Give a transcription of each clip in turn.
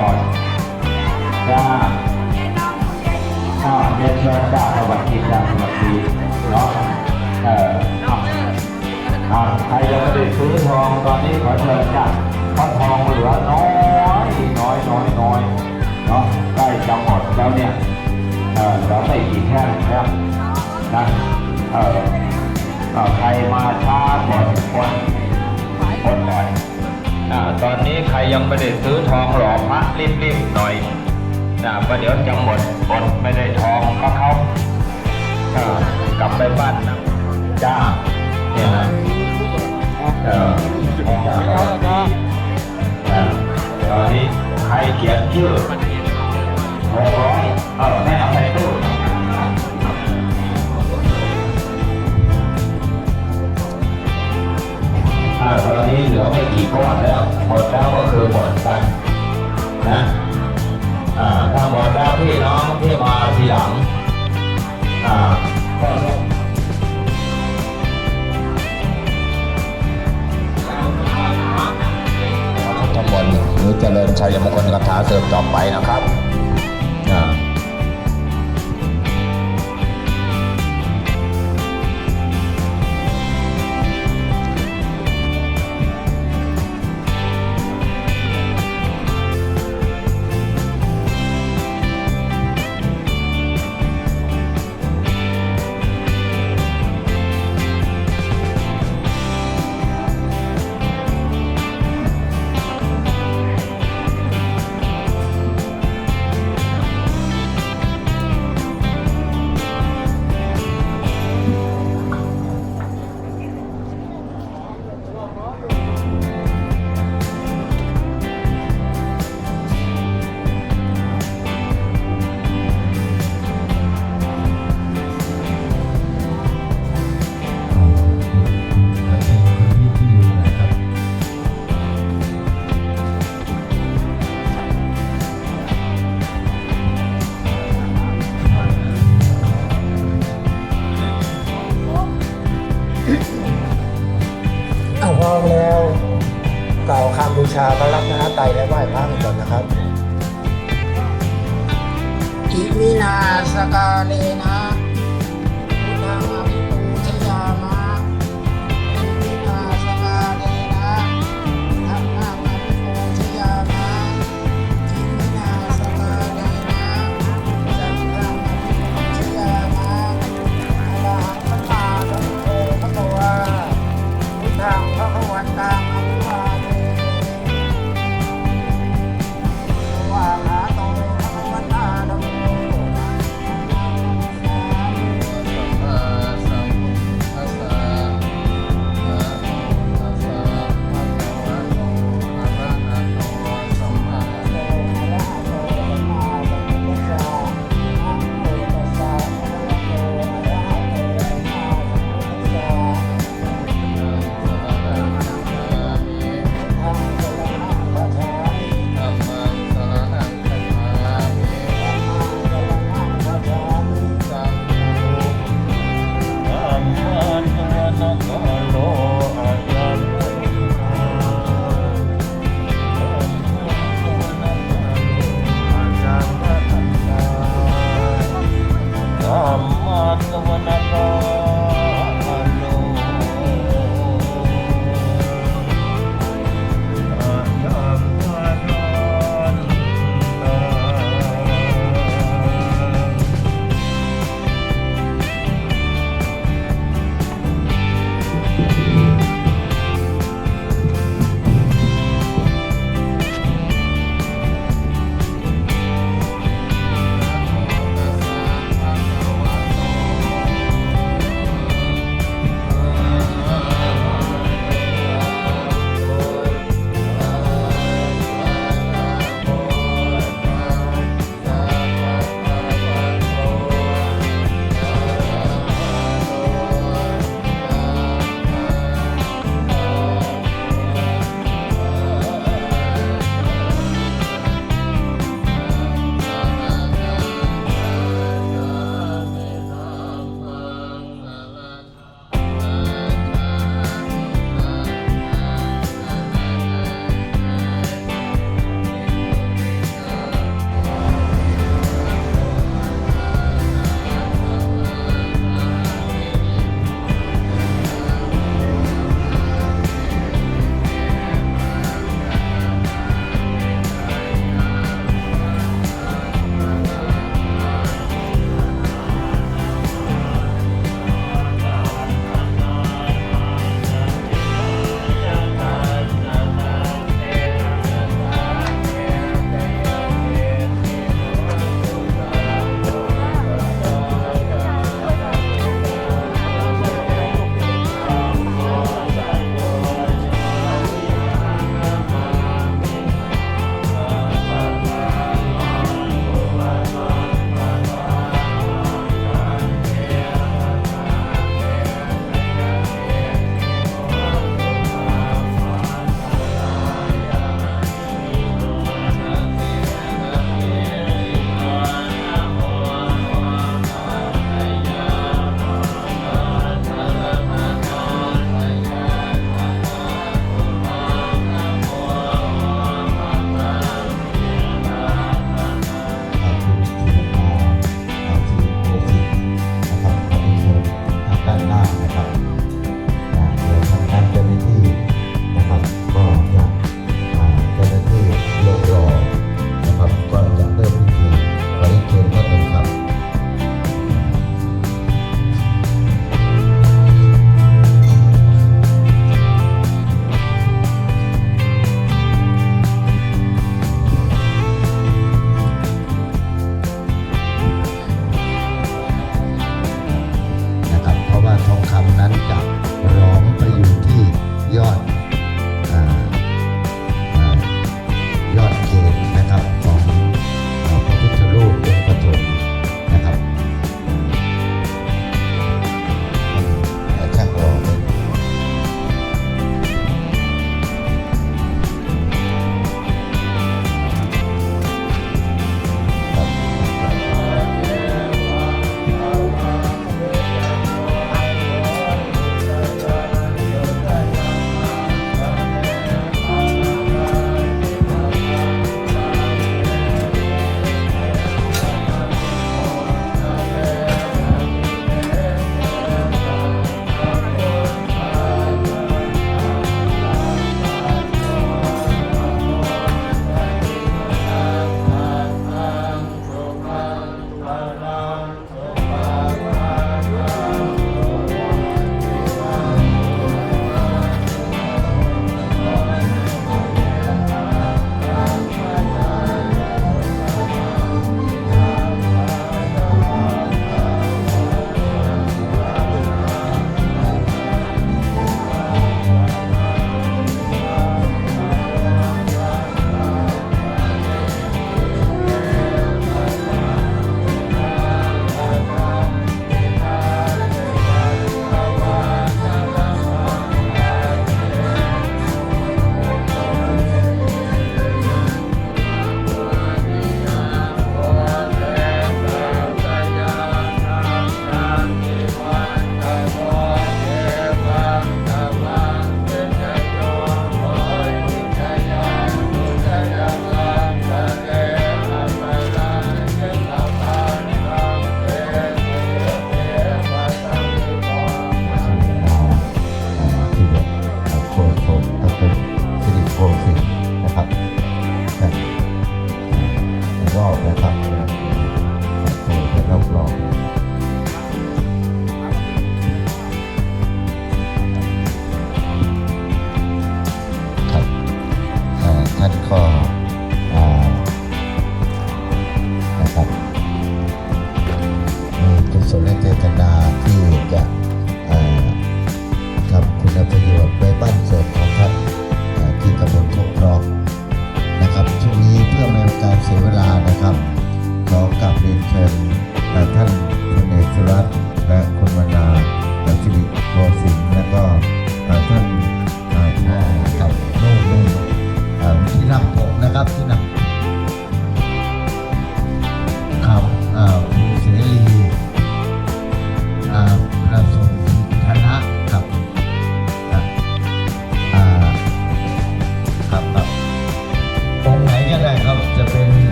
ก่อนจ้าอ่าเรียนเชิญจ้าสวัสดีจ้าสวัสดีเนาะเอออะอ่าใครยังไม่ได้ซื้อทองตอนนี้ขอเชิญจ้าเพราะทองเหลือน้อยน้อยน้อยน้อยเนาะใกล้จะหมดแล้วเนี่ยเออเหลือไม่กี่แท่งแล้วนะเออเออใครมาช้าหมด ยังไม่ได้ซื้อทองหล่อพระรีบๆหน่อยนะประเดี๋ยวจะหมดอดไม่ได้ทองก็เขาอ่ากลับไปบ้านนะจ้าเนี่ยนะเออตอนนี้ใครเขียนชื่อหกร้อยเออแม่เอาไปตู้อ่าตอนนี้เหลือไม่กี่ก้อนแล้วหมดแล้ว หมดกันนะถ้าหมดแล้วพี่น้องที่มาทีหลังก็ต้องทั้งหมดหรือเจริญชัยมงคลคาถาเสริมต่อไปนะครับ ชาพระรัตนตรัยและไหว้พระกันก่อนนะครับอิมินาสกาเลนะ Chicago.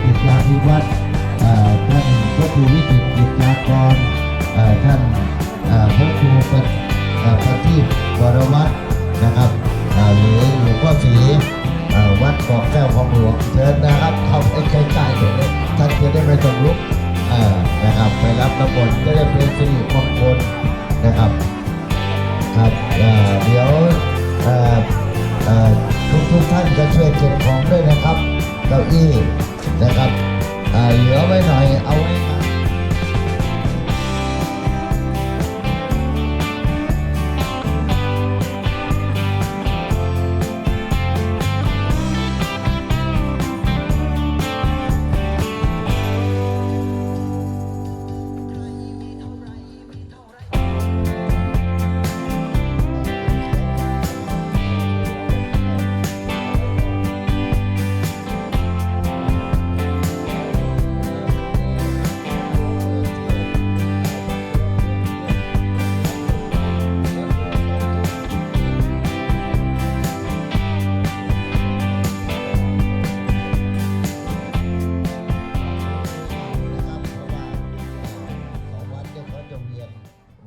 เกียรติยานิวัฒน์ท่านพระครูวิจิตรเกียรติยากรท่านพระครูปฏิบวรวัตนนะครับหรือหลวงพ่อศรีวัดกองแก้วของหลวงเชิญ